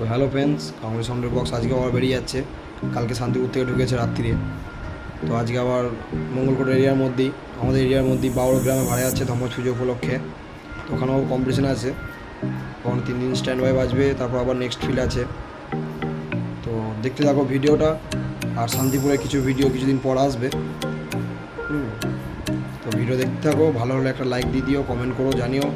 তো hello friends Congress সাউন্ডের box আজকে আবার বেরিয়ে যাচ্ছে। কালকে শান্তিপুর থেকে ঢুকেছে রাত্রিরে। তো আজকে আবার মঙ্গলকোট এরিয়ার মধ্যেই, আমাদের এরিয়ার মধ্যেই বাউড় গ্রামে ভাড়া যাচ্ছে ধর্মজ পুজো উপলক্ষে। তো ওখানেও কম্পিটিশন আছে। ওখানে তিন দিন স্ট্যান্ড বাই বাজবে, তারপর আবার নেক্সট ফিল আছে। তো দেখতে থাকো ভিডিওটা, আর শান্তিপুরে কিছু ভিডিও কিছুদিন পর আসবে। হুম। তো ভিডিও দেখতে থাকো, ভালো হলে একটা লাইক দিয়ে দিও কমেন্ট করো, জানিও।